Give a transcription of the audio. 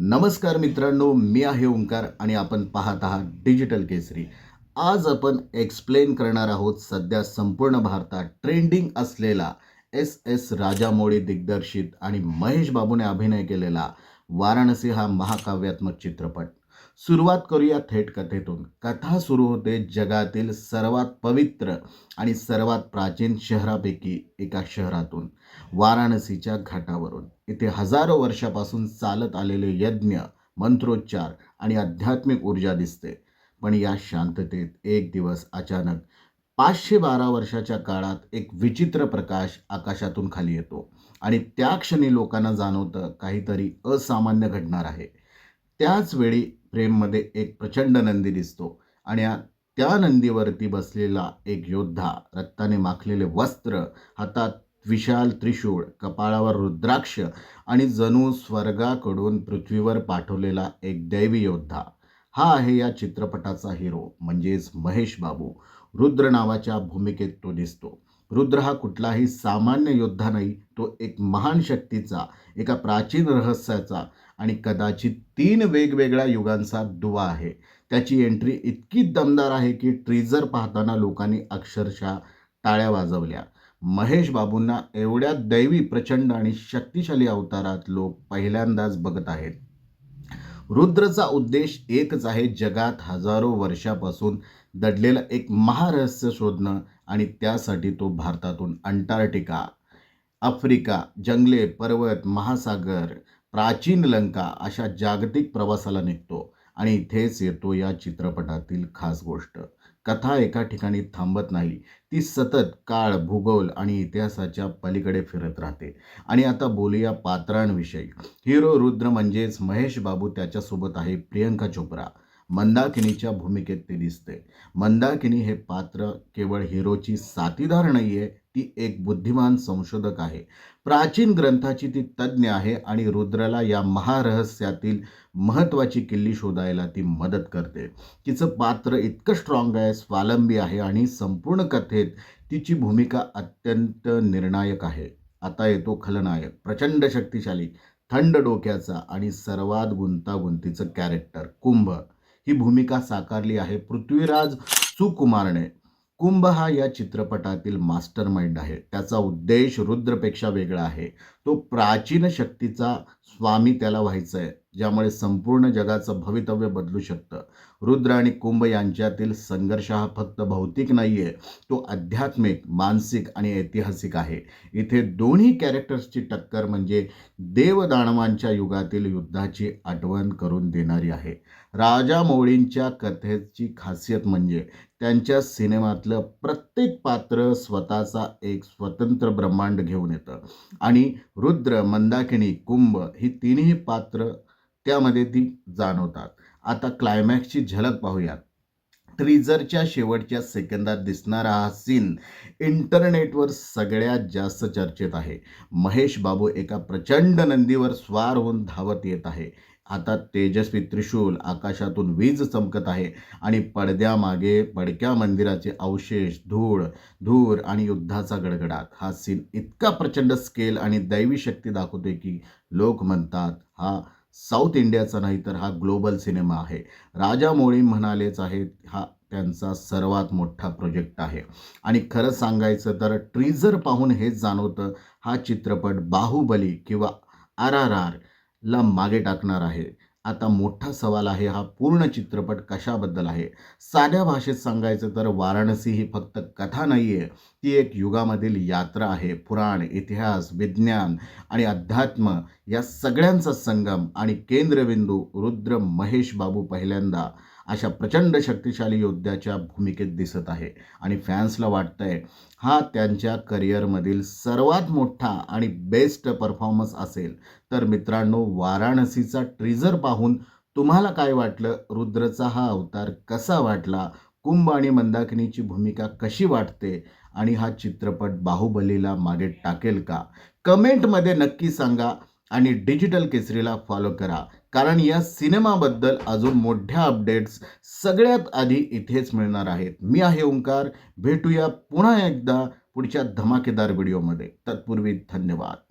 नमस्कार मित्रांनो मी आहे ओंकार आणि आपण पाहत आहात डिजिटल केसरी आज आपण एक्सप्लेन करणार आहोत सध्या संपूर्ण भारतात ट्रेंडिंग असलेला एस एस राजामोळी दिग्दर्शित आणि महेश बाबूने अभिनय केलेला वाराणसी हा महाकाव्यात्मक चित्रपट. सुरुवात करूया थेट कथेतून. कथा सुरू होते जगातील सर्वात पवित्र आणि सर्वात प्राचीन शहरापैकी एका शहरातून वाराणसीच्या घाटावरून. इथे हजारो वर्षापासून चालत आलेले यज्ञ मंत्रोच्चार आणि आध्यात्मिक ऊर्जा दिसते. पण या शांततेत एक दिवस अचानक पाचशे बारा वर्षाच्या काळात एक विचित्र प्रकाश आकाशातून खाली येतो आणि त्या क्षणी लोकांना जाणवतं काहीतरी असामान्य घडणार आहे. त्याच वेळी फ्रेममध्ये एक प्रचंड नंदी दिसतो. आणि या- त्या नंदीवरती बसलेला एक योद्धा रक्ताने माखलेले वस्त्र हातात विशाल त्रिशूळ कपाळावर रुद्राक्ष आणि जणू स्वर्गाकडून पृथ्वीवर पाठवलेला एक दैवी योद्धा. हा आहे या चित्रपटाचा हिरो म्हणजेच महेश बाबू. रुद्र नावाच्या भूमिकेत तो दिसतो. रुद्र हा कुठलाही सामान्य योद्धा नाही तो एक महान शक्तीचा एका प्राचीन रहस्याचा आणि कदाचित तीन वेगवेगळ्या युगांचा दुवा आहे. त्याची एंट्री इतकी दमदार आहे की ट्रीजर पाहताना लोकांनी अक्षरशः टाळ्या वाजवल्या. महेश बाबूंना एवढ्या दैवी प्रचंड आणि शक्तिशाली अवतारात लोक पहिल्यांदाच बघत आहेत. रुद्रचा उद्देश एकच आहे जगात हजारो वर्षापासून दडलेलं एक महारहस्य शोधणं आणि त्यासाठी तो भारतातून अंटार्क्टिका आफ्रिका जंगले पर्वत महासागर प्राचीन लंका अशा जागतिक प्रवासाला निघतो आणि इथेच येतो या चित्रपटातील खास गोष्ट. कथा एका ठिकाणी थांबत नाही. ती सतत काळ भूगोल आणि इतिहासाच्या पलीकडे फिरत राहते. आणि आता बोलूया पात्रांविषयी. हिरो रुद्र म्हणजेच महेश बाबू त्याच्यासोबत आहे प्रियंका चोप्रा. मंदाकिनीच्या भूमिकेत ते दिसते. मंदाकिनी हे पात्र केवळ हिरोची साथीदार नाही आहे ती एक बुद्धिमान संशोधक आहे. प्राचीन ग्रंथाची ती तज्ज्ञ आहे आणि रुद्राला या महारहस्यातील महत्त्वाची किल्ली शोधायला ती मदत करते. तिचं पात्र इतकं स्ट्रॉंग आहे स्वावलंबी आहे आणि संपूर्ण कथेत तिची भूमिका अत्यंत निर्णायक आहे. आता येतो खलनायक प्रचंड शक्तिशाली थंड डोक्याचा आणि सर्वात गुंतागुंतीचं कॅरेक्टर कुंभ. ही भूमिका साकारली आहे पृथ्वीराज सुकुमारने. कुंभ हा या चित्रपटातील मास्टर माइंड आहे. त्याचा उद्देश रुद्रपेक्षा वेगळा आहे. तो प्राचीन शक्तीचा स्वामी त्याला व्हायचा आहे. ज्यामुळे संपूर्ण जगाचं भवितव्य बदलू शकतं. रुद्र आणि कुंभ यांच्यातील संघर्ष हा फक्त भौतिक नाही आहे तो आध्यात्मिक मानसिक आणि ऐतिहासिक आहे. इथे दोन्ही कॅरेक्टर्सची टक्कर म्हणजे देवदानवांच्या युगातील युद्धाची आठवण करून देणारी आहे. राजा मौळींच्या कथेची खासियत म्हणजे त्यांच्या सिनेमातलं प्रत्येक पात्र स्वतःचा एक स्वतंत्र ब्रह्मांड घेऊन येतं. आणि रुद्र मंदाकिनी कुंभ ही तिन्ही पात्र त्यामध्ये ती जाणवतात. आता क्लायमॅक्सची झलक पाहूयात. ट्रीजरच्या शेवटच्या सेकंदात दिसणारा हा सीन इंटरनेटवर सगळ्यात जास्त चर्चेत आहे. महेश बाबू एका प्रचंड नंदीवर स्वार होऊन धावत येत आहे. आता तेजस्वी त्रिशूल आकाशातून वीज चमकत आहे आणि पडद्यामागे पडक्या मंदिराचे अवशेष धूळ धूर आणि युद्धाचा गडगडाट. हा सीन इतका प्रचंड स्केल आणि दैवी शक्ती दाखवते की लोक म्हणतात हा साऊथ इंडियाचा नाही तर हा ग्लोबल सिनेमा आहे. राजा मोळी म्हणालेच आहेत हा त्यांचा सर्वात मोठा प्रोजेक्ट आहे. आणि खरं सांगायचं तर ट्रीजर पाहून हेच जाणवतं हा चित्रपट बाहुबली किंवा आर आर आर ला मागे टाकणार आहे. आता मोठा सवाल आहे हा पूर्ण चित्रपट कशाबद्दल आहे? साध्या भाषेत सांगायचं तर वाराणसी ही फक्त कथा नाही आहे ती एक युगामधील यात्रा आहे. पुराण इतिहास विज्ञान आणि अध्यात्म या सगळ्यांचा संगम आणि केंद्रबिंदू रुद्र महेश बाबू पहिल्यांदा अशा प्रचंड शक्तिशाली योद्ध्याच्या भूमिकेत दिसत आहे. आणि फॅन्सला वाटतंय हा त्यांच्या करिअरमधील सर्वात मोठा आणि बेस्ट परफॉर्मन्स असेल. तर मित्रांनो वाराणसीचा ट्रीजर पाहून तुम्हाला काय वाटलं? रुद्रचा हा अवतार कसा वाटला? कुंभ आणि मंदाकिनीची भूमिका कशी वाटते? आणि हा चित्रपट बाहुबलीला मागे टाकेल का? कमेंटमध्ये नक्की सांगा. आणि डिजिटल केसरीला फॉलो करा. कारण या सिनेमाबद्दल अजून मोठ्या अपडेट्स सगळ्यात आधी इथेच मिळणार आहेत. मी आहे ओंकार. भेटूया पुन्हा एकदा पुढच्या धमाकेदार व्हिडिओमध्ये तत्पूर्वी धन्यवाद.